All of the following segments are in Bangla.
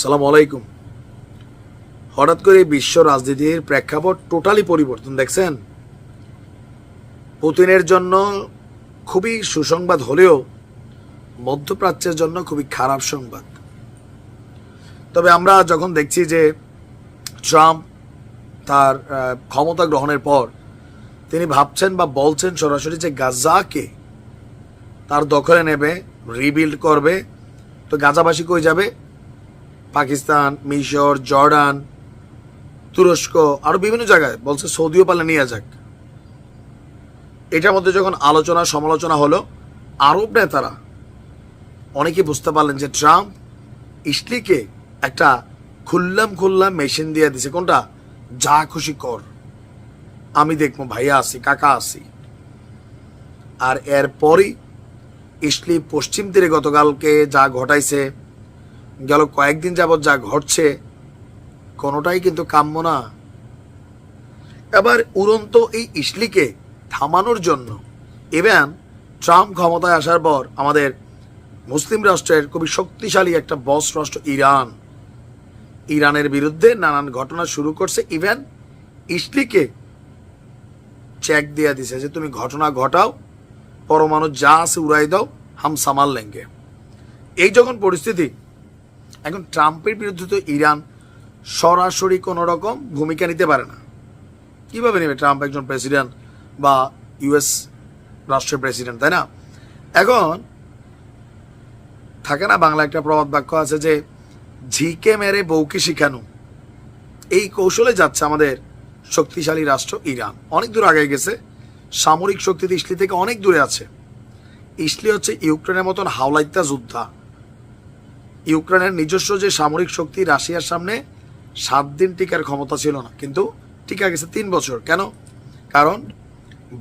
সালাম আলাইকুম হঠাৎ করে বিশ্ব রাজনীতির প্রেক্ষাপট টোটালি পরিবর্তন, দেখছেন? পুতিনের জন্য খুবই সুসংবাদ হলেও মধ্যপ্রাচ্যের জন্য খুবই খারাপ সংবাদ। তবে আমরা যখন দেখছি যে ট্রাম্প তার ক্ষমতা গ্রহণের পর তিনি ভাবছেন বা বলছেন সরাসরি যে গাজাকে তার দখলে নেবে রিবিল্ড করবে, তো গাজাবাসী কই যাবে? পাকিস্তান, মিশর, জর্ডান, তুরস্ক, আরও বিভিন্ন জায়গায় বলছে সৌদিও পালে নিয়ে যাক। এটার মধ্যে যখন আলোচনা, সমালোচনা হলো, আরব নেতারা অনেকে বুঝতে পারলেন যে ট্রাম্প ইসলিকে একটা খুল্লাম খুল্লাম মেশিন দিয়ে দিছে। কোনটা? যা খুশি কর। আমি দেখব, ভাইয়া আসি কাকা আসি আর এরপরই ইসলি পশ্চিম তীরে গতকালকে যা ঘটাইছে গেল কয়েকদিন যাবৎ যা ঘটছে, কোনোটাই কিন্তু কাম্য না। এবার উড়ন্ত এই ইসলিকে থামানোর জন্য ইভেন ট্রাম্প ক্ষমতায় আসার পর আমাদের মুসলিম রাষ্ট্রের খুবই শক্তিশালী একটা বস রাষ্ট্র ইরান। ইরানের বিরুদ্ধে নানান ঘটনা শুরু করছে। ইভেন ইসলিকে চেক দিয়ে দিছে যে তুমি ঘটনা ঘটাও, পরমাণু যা আছে উড়াই দাও হাম সামাল লেঙ্গে। এই যখন পরিস্থিতি এখন ট্রাম্পের বিরুদ্ধে তো ইরান সরাসরি কোনো রকম ভূমিকা নিতে পারে না। কীভাবে নেবে ট্রাম্প একজন প্রেসিডেন্ট বা ইউএস রাষ্ট্রের প্রেসিডেন্ট, তাই না? এখন থাকে না বাংলা একটা প্রবাদ বাক্য আছে যে, ঝিকে মেরে বউকে শিখানো। এই কৌশলে যাচ্ছে আমাদের শক্তিশালী রাষ্ট্র ইরান। অনেক দূর আগে গেছে, সামরিক শক্তিতে ইসলি থেকে অনেক দূরে আছে। ইসলি হচ্ছে ইউক্রেনের মতন হাওলাইতা যোদ্ধা। ইউক্রেনের নিজস্ব যে সামরিক শক্তি রাশিয়ার সামনে সাত দিন টিকার ক্ষমতা ছিল না, কিন্তু টিকা গেছে তিন বছর। কেন? কারণ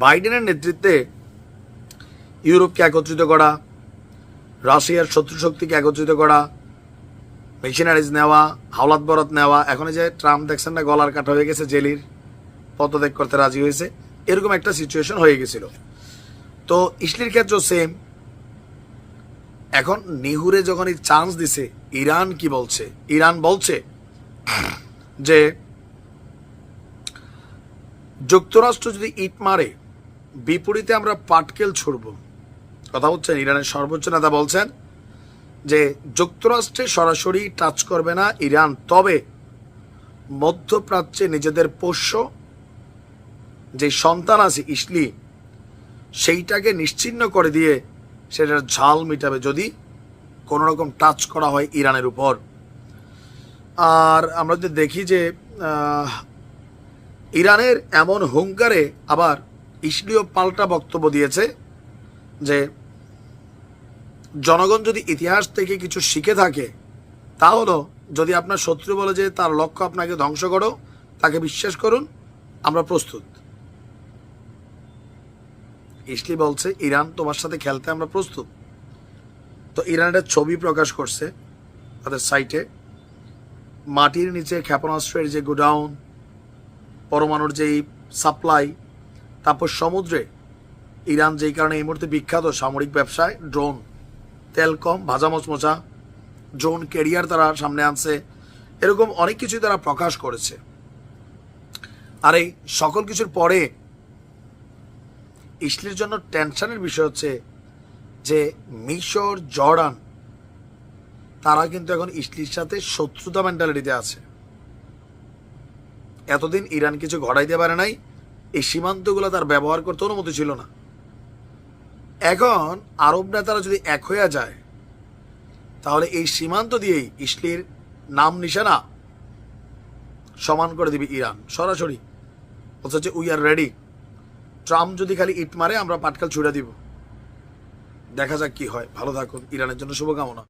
বাইডেনের নেতৃত্বে ইউরোপকে একত্রিত করা, রাশিয়ার শত্রু শক্তিকে একত্রিত করা, মেশিনারিজ নেওয়া, হাওলাত বরাত নেওয়া, এখন যে ট্রাম্প দেখছেন না, গলার কাটা হয়ে গেছে, জেলির পদত্যাগ করতে রাজি হয়েছে, এরকম একটা সিচুয়েশন হয়ে গেছিল। তো ইসলির ক্ষেত্রেও সেম এখন নিহুরে যখন এই চান্স দিছে, ইরান কি বলছে? ইরান বলছে যে, যুক্তরাষ্ট্র যদি ইট মারে, বিপরীতে আমরা পাটকেল ছুড়ব। কথা বলছেন, ইরানের সর্বোচ্চ নেতা বলছেন যে, যুক্তরাষ্ট্রে সরাসরি টাচ করবে না ইরান, তবে মধ্যপ্রাচ্যে নিজেদের পোষ্য যে সন্তান আছে, ইসলি, সেইটাকে নিশ্চিহ্ন করে দিয়ে সেটার ঝাল মিটাবে যদি কোনো রকম টাচ করা হয় ইরানের উপর। আর আমরা যদি দেখি যে ইরানের এমন হুঙ্কারে আবার ইসলিও পাল্টা বক্তব্য দিয়েছে যে, জনগণ যদি ইতিহাস থেকে কিছু শিখে থাকে তা হলো যদি আপনার শত্রু বলে যে তার লক্ষ্য আপনাকে ধ্বংস করো, তাকে বিশ্বাস করুন, আমরা প্রস্তুত। ইসলি বলছে, ইরান তোমার সাথে খেলতে আমরা প্রস্তুত। তো ইরান একটা ছবি প্রকাশ করছে তাদের সাইটে। মাটির নিচে ক্ষেপণাস্ত্রের যে গোডাউন, পরমাণুর যেই সাপ্লাই, তারপর সমুদ্রে ইরান যেই কারণে এই মুহূর্তে বিখ্যাত সামরিক ব্যবসায় ড্রোন তেল কম ভাজা মচমচা, ড্রোন ক্যারিয়ার তারা সামনে আনছে। এরকম অনেক কিছুই তারা প্রকাশ করেছে। আর এই সকল কিছুর পরে ইসলির জন্য টেনশনের বিষয় হচ্ছে যে মিশর, জর্ডান, তারা কিন্তু এখন ইসলির সাথে শত্রুতা মেন্টালিটিতে আছে। এতদিন ইরান কিছু ঘটাইতে পারে নাই, এই সীমান্তগুলো তার ব্যবহার করতে অনুমতি ছিল না। এখন আরব নেতারা যদি এক হয়ে যায়, তাহলে এই সীমান্ত দিয়েই ইসলির নাম নিশানা সমান করে দিবে ইরান, সরাসরি। যে উই আর রেডি ট্রাম্প যদি খালি ইট মারে, আমরা পাটকাল ছুড়ে দিব। দেখা যাক কি হয়। ভালো থাকুন। ইরানের জন্য শুভকামনা।